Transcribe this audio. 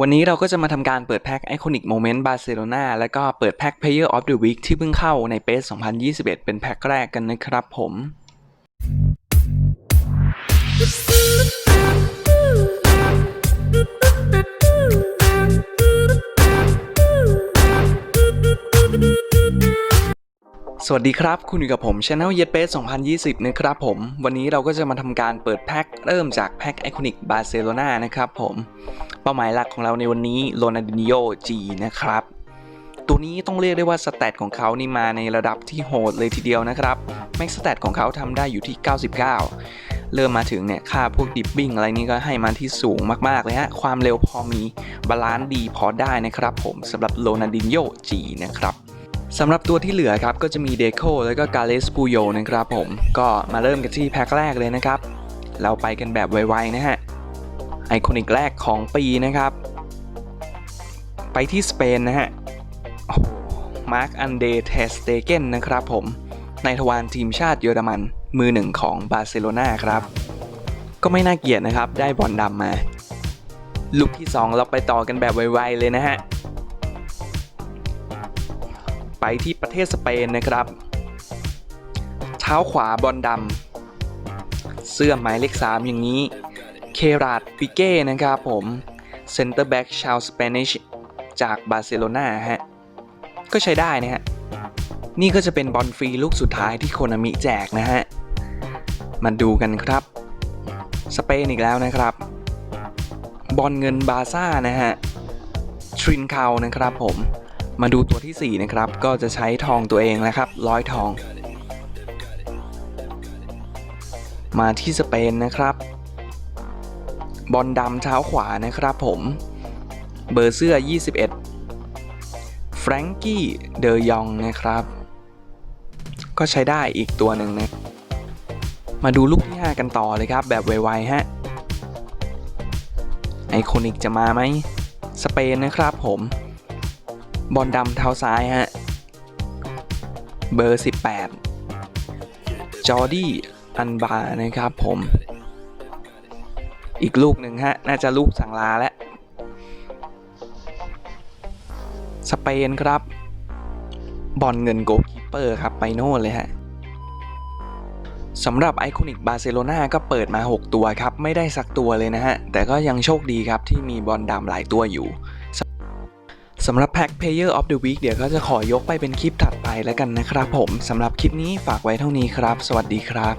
วันนี้เราก็จะมาทำการเปิดแพ็ค Iconic Moment Barcelona แล้วก็เปิดแพ็ค Player of the Week ที่เพิ่งเข้าในเปส2021 เป็นแพ็คแรกกันนะครับผม สวัสดีครับ คุณอยู่กับผม Channel y e t p a c e 2020 นะครับผม วันนี้เราก็จะมาทำการเปิดแพ็คเริ่มจากแพ็ค Iconic Barcelona นะครับผม เป้าหมายหลักของเราในวันนี้โ o นั l ดินโ o G นะครับ ตัวนี้ต้องเรียกได้ว่าสแตทของเขานี่มาในระดับที่โหดเลยทีเดียวนะครับแม็กสแตทของเขาทำได้อยู่ที่ 99 เริ่มมาถึงเนี่ยค่าพวกดิปปิ้งอะไรนี้ก็ให้มาที่สูงมากๆเลยฮะความเร็วพอมีบาลานซ์ดีพอได้นะครับผมสำหรับโ o นั l ดินโ o G นะครับสำหรับตัวที่เหลือครับก็จะมีเดโคแล้วก็กาเลสปูโยนะครับผมก็มาเริ่มกันที่แพ็คแรกเลยนะครับ เราไปกันแบบไวๆนะฮะ ไอคอนิกแรกของปีนะครับ ไปที่สเปนนะฮะมาร์คอันเดเทสเตเกนนะครับผมในทวารทีมชาติเยอรมัน มือหนึ่งของบาร์เซโลนาครับ ก็ไม่น่าเกลียดนะครับ ได้บอลดำมา ลูกที่ 2 เราไปต่อกันแบบไวๆเลยนะฮะ ไปที่ประเทศสเปนนะครับ เท้าขวาบอลดำเสื้อหมายเลข 3 อย่างนี้ เคราด ปิเก้นะครับผมเซนเตอร์แบ็กชาวสเปนิชจากบาร์เซโลนาฮะ ก็ใช้ได้นะฮะ นี่ก็จะเป็นบอลฟรีลูกสุดท้ายที่โคนามิแจกนะฮะ มาดูกันครับ สเปนอีกแล้วนะครับ บอลเงินบาซ่านะฮะ ทรินคาวนะครับผม มาดูตัวที่ 4 นะครับ ก็จะใช้ทองตัวเองนะครับ ร้อยทอง มาที่สเปนนะครับ บอลดำเท้าขวานะครับผม เบอร์เสื้อ 21 แฟรงกี้ เดยองนะครับ ก็ใช้ได้อีกตัวหนึ่งนะ มาดูลูกที่5กันต่อเลยครับ แบบไวๆฮะ ไอคอนิกจะมาไหม สเปนนะครับผม บอลดำเท้าซ้ายฮะ เบอร์ 18 จอร์ดี้ อันบานะครับผม อีกลูกหนึ่งฮะ น่าจะลูกสังลาแล้วสเปนครับ บอลเงินโกคีเปอร์ครับ ไปโน่นเลยฮะสำหรับไอคอนิกบาร์เซโลนาก็เปิดมา 6 ตัวครับ ไม่ได้สักตัวเลยนะฮะ แต่ก็ยังโชคดีครับที่มีบอลดำหลายตัวอยู่สำหรับแพ็ค Player of the Week เดี๋ยวก็จะขอยกไปเป็นคลิปถัดไปแล้วกันนะครับผมสำหรับคลิปนี้ฝากไว้เท่านี้ครับ สวัสดีครับ